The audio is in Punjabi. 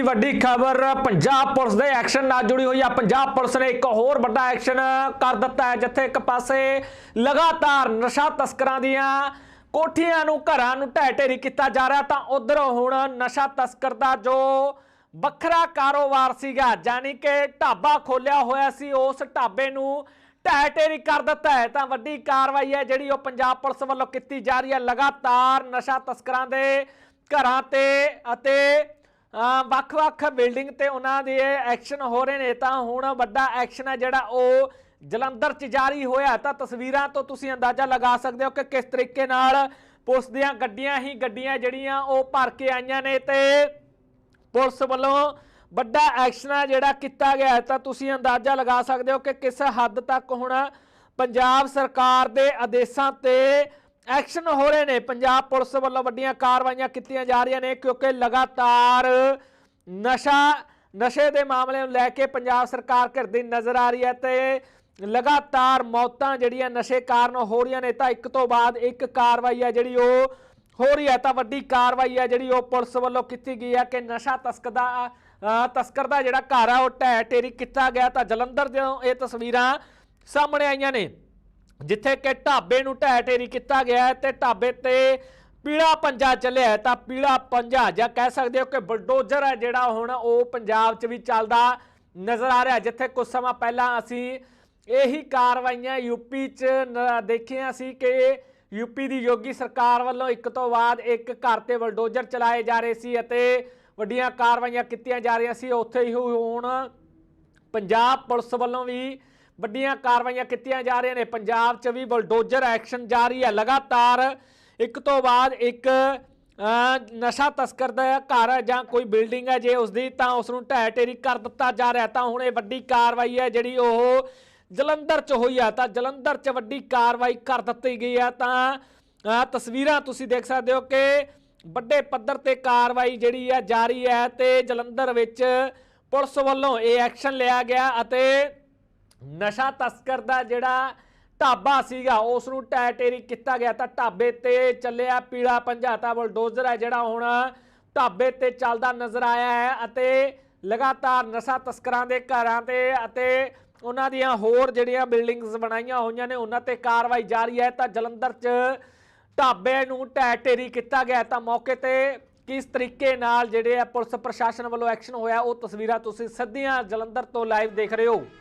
ਦੀ ਵੱਡੀ ਖਬਰ, ਪੰਜਾਬ ਪੁਲਿਸ ਦੇ ਐਕਸ਼ਨ ਨਾਲ ਜੁੜੀ ਹੋਈ ਆ। ਪੰਜਾਬ ਪੁਲਿਸ ਨੇ ਇੱਕ ਹੋਰ ਵੱਡਾ ਐਕਸ਼ਨ ਕਰ ਦਿੱਤਾ ਹੈ, ਜਿੱਥੇ ਇੱਕ ਪਾਸੇ ਲਗਾਤਾਰ ਨਸ਼ਾ ਤਸਕਰਾਂ ਦੀਆਂ ਕੋਠੀਆਂ ਨੂੰ, ਘਰਾਂ ਨੂੰ ਢਹਿ ਢੇਰੀ ਕੀਤਾ ਜਾ ਰਿਹਾ। ਤਾਂ ਉਧਰ ਹੁਣ ਨਸ਼ਾ ਤਸਕਰ ਦਾ ਜੋ ਵੱਖਰਾ ਕਾਰੋਬਾਰ ਸੀਗਾ ਯਾਨੀ ਕਿ ਢਾਬਾ ਖੋਲਿਆ ਹੋਇਆ ਸੀ, ਉਸ ਢਾਬੇ ਨੂੰ ਢਹਿ ਢੇਰੀ ਕਰ ਦਿੱਤਾ ਹੈ। ਤਾਂ ਵੱਡੀ ਕਾਰਵਾਈ ਹੈ, ਜਿਹੜੀ ਉਹ ਪੰਜਾਬ ਪੁਲਿਸ ਵੱਲੋਂ ਕੀਤੀ ਜਾ ਰਹੀ ਹੈ। ਲਗਾਤਾਰ ਨਸ਼ਾ ਤਸਕਰਾਂ ਦੇ ਘਰਾਂ ਤੇ ਅਤੇ ਵੱਖ-ਵੱਖ ਬਿਲਡਿੰਗ ਤੇ ਉਹਨਾਂ ਦੇ ਐਕਸ਼ਨ ਹੋ ਰਹੇ ਨੇ, ਤਾਂ ਹੁਣ ਵੱਡਾ ਐਕਸ਼ਨ ਹੈ ਜਿਹੜਾ ਉਹ ਜਲੰਧਰ 'ਚ ਜਾਰੀ ਹੋਇਆ। ਤਾਂ ਤਸਵੀਰਾਂ ਤੋਂ ਤੁਸੀਂ ਅੰਦਾਜ਼ਾ ਲਗਾ ਸਕਦੇ ਹੋ ਕਿ ਕਿਸ ਤਰੀਕੇ ਨਾਲ ਪੁਲਿਸ ਦੀਆਂ ਗੱਡੀਆਂ ਹੀ ਗੱਡੀਆਂ ਜਿਹੜੀਆਂ ਉਹ ਭਰ ਕੇ ਆਈਆਂ ਨੇ ਤੇ ਪੁਲਿਸ ਵੱਲੋਂ ਵੱਡਾ ਐਕਸ਼ਨ ਆ ਜਿਹੜਾ ਕੀਤਾ ਗਿਆ ਹੈ। ਤਾਂ ਤੁਸੀਂ ਅੰਦਾਜ਼ਾ ਲਗਾ ਸਕਦੇ ਹੋ ਕਿ ਕਿਸ ਹੱਦ ਤੱਕ ਹੁਣ ਪੰਜਾਬ ਸਰਕਾਰ ਦੇ ਆਦੇਸ਼ਾਂ ਤੇ ਐਕਸ਼ਨ ਹੋ ਰਹੇ ਨੇ। ਪੰਜਾਬ ਪੁਲਿਸ ਵੱਲੋਂ ਵੱਡੀਆਂ ਕਾਰਵਾਈਆਂ ਕੀਤੀਆਂ ਜਾ ਰਹੀਆਂ ਨੇ ਕਿਉਂਕਿ ਲਗਾਤਾਰ ਨਸ਼ਾ, ਨਸ਼ੇ ਦੇ ਮਾਮਲੇ ਨੂੰ ਲੈ ਕੇ ਪੰਜਾਬ ਸਰਕਾਰ ਘਿਰਦੀ ਨਜ਼ਰ ਆ ਰਹੀ ਹੈ ਤੇ ਲਗਾਤਾਰ ਮੌਤਾਂ ਜਿਹੜੀਆਂ ਨਸ਼ੇ ਕਾਰਨ ਹੋ ਰਹੀਆਂ ਨੇ ਤਾਂ ਇੱਕ ਤੋਂ ਬਾਅਦ ਇੱਕ ਕਾਰਵਾਈ ਹੈ ਜਿਹੜੀ ਉਹ ਹੋ ਰਹੀ ਹੈ। ਤਾਂ ਵੱਡੀ ਕਾਰਵਾਈ ਹੈ ਜਿਹੜੀ ਉਹ ਪੁਲਿਸ ਵੱਲੋਂ ਕੀਤੀ ਗਈ ਹੈ ਕਿ ਨਸ਼ਾ ਤਸਕਰ ਦਾ ਤਸਕਰ ਦਾ ਜਿਹੜਾ ਘਰ ਆ, ਉਹ ਢਹਿ ਢੇਰੀ ਕੀਤਾ ਗਿਆ। ਤਾਂ ਜਲੰਧਰ ਤੋਂ ਇਹ ਤਸਵੀਰਾਂ ਸਾਹਮਣੇ ਆਈਆਂ ਨੇ। ਜਿੱਥੇ ਕਿ ਢਾਬੇ ਨੂੰ ਢਹਿ ਢੇਰੀ ਕੀਤਾ ਗਿਆ ਹੈ ਤੇ ਢਾਬੇ ਤੇ ਪੀਲਾ ਪੰਜਾ ਚੱਲਿਆ ਹੈ। ਤਾਂ ਪੀਲਾ ਪੰਜਾ ਜਾਂ ਕਹਿ ਸਕਦੇ ਹੋ ਕਿ ਬਲਡੋਜ਼ਰ ਹੈ ਜਿਹੜਾ ਹੁਣ ਉਹ ਪੰਜਾਬ 'ਚ ਵੀ ਚੱਲਦਾ ਨਜ਼ਰ ਆ ਰਿਹਾ ਜਿੱਥੇ ਕੁਝ ਸਮਾਂ ਪਹਿਲਾਂ ਅਸੀਂ ਇਹੀ ਕਾਰਵਾਈਆਂ ਯੂਪੀ 'ਚ ਦੇਖੀਆਂ ਸੀ ਕਿ ਯੂਪੀ ਦੀ ਯੋਗੀ ਸਰਕਾਰ ਵੱਲੋਂ ਇੱਕ ਤੋਂ ਬਾਅਦ ਇੱਕ ਘਰ ਤੇ ਬਲਡੋਜ਼ਰ ਚਲਾਏ ਜਾ ਰਹੇ ਸੀ ਅਤੇ ਵੱਡੀਆਂ ਕਾਰਵਾਈਆਂ ਕੀਤੀਆਂ ਜਾ ਰਹੀਆਂ ਸੀ। ਉੱਥੇ ਹੀ ਹੁਣ ਪੰਜਾਬ ਪੁਲਿਸ ਵੱਲੋਂ ਵੀ ਵੱਡੀਆਂ ਕਾਰਵਾਈਆਂ ਕੀਤੀਆਂ ਜਾ ਰਹੀਆਂ ਨੇ। ਪੰਜਾਬ 'ਚ ਵੀ ਬਲਡੋਜ਼ਰ ਐਕਸ਼ਨ ਜਾਰੀ ਹੈ। ਲਗਾਤਾਰ ਇੱਕ ਤੋਂ ਬਾਅਦ ਇੱਕ ਨਸ਼ਾ ਤਸਕਰ ਦਾ ਘਰ ਹੈ ਜਾਂ ਕੋਈ ਬਿਲਡਿੰਗ ਹੈ ਜੇ ਉਸ ਦੀ ਤਾਂ ਉਸ ਨੂੰ ਢਹਿ ਢੇਰੀ ਕਰ ਦਿੱਤਾ ਜਾ ਰਿਹਾ ਤਾਂ ਹੁਣ ਇਹ ਵੱਡੀ ਕਾਰਵਾਈ ਹੈ ਜਿਹੜੀ ਉਹ ਜਲੰਧਰ 'ਚ ਹੋਈ ਹੈ ਤਾਂ ਜਲੰਧਰ 'ਚ ਵੱਡੀ ਕਾਰਵਾਈ ਕਰ ਦਿੱਤੀ ਗਈ ਹੈ ਤਾਂ ਤਸਵੀਰਾਂ ਤੁਸੀਂ ਦੇਖ ਸਕਦੇ ਹੋ ਕਿ ਵੱਡੇ ਪੱਧਰ ਤੇ ਕਾਰਵਾਈ ਜਿਹੜੀ ਹੈ, ਜਾਰੀ ਹੈ ਤੇ ਜਲੰਧਰ ਵਿੱਚ ਪੁਲਿਸ ਵੱਲੋਂ ਇਹ ਐਕਸ਼ਨ ਲਿਆ ਗਿਆ ਅਤੇ ਨਸ਼ਾ ਤਸਕਰ ਦਾ ਜਿਹੜਾ ਢਾਬਾ ਸੀਗਾ ਉਸ ਨੂੰ ਟੈ ਟੇਰੀ ਕੀਤਾ ਗਿਆ ਤਾਂ ਢਾਬੇ ਤੇ ਚੱਲਿਆ ਪੀਲਾ ਪੰਜਾਤਾ ਬਲਡੋਜ਼ਰ ਹੈ ਜਿਹੜਾ ਹੁਣ ਢਾਬੇ ਤੇ ਚੱਲਦਾ ਨਜ਼ਰ ਆਇਆ ਹੈ ਅਤੇ ਲਗਾਤਾਰ ਨਸ਼ਾ ਤਸਕਰਾਂ ਦੇ ਘਰਾਂ ਤੇ ਅਤੇ ਉਹਨਾਂ ਦੀਆਂ ਹੋਰ ਜਿਹੜੀਆਂ ਬਿਲਡਿੰਗਸ ਬਣਾਈਆਂ ਹੋਈਆਂ ਨੇ, ਉਹਨਾਂ ਤੇ ਕਾਰਵਾਈ ਜਾਰੀ ਹੈ ਤਾਂ ਜਲੰਧਰ 'ਚ ਢਾਬੇ ਨੂੰ ਢਹਿ ਢੇਰੀ ਕੀਤਾ ਗਿਆ ਤਾਂ ਮੌਕੇ ਤੇ ਕਿਸ ਤਰੀਕੇ ਨਾਲ ਜਿਹੜੇ ਆ ਪੁਲਿਸ ਪ੍ਰਸ਼ਾਸਨ ਵੱਲੋਂ ਐਕਸ਼ਨ ਹੋਇਆ, ਉਹ ਤਸਵੀਰਾਂ ਤੁਸੀਂ ਸਿੱਧੀਆਂ ਜਲੰਧਰ ਤੋਂ ਲਾਈਵ ਦੇਖ ਰਹੇ ਹੋ।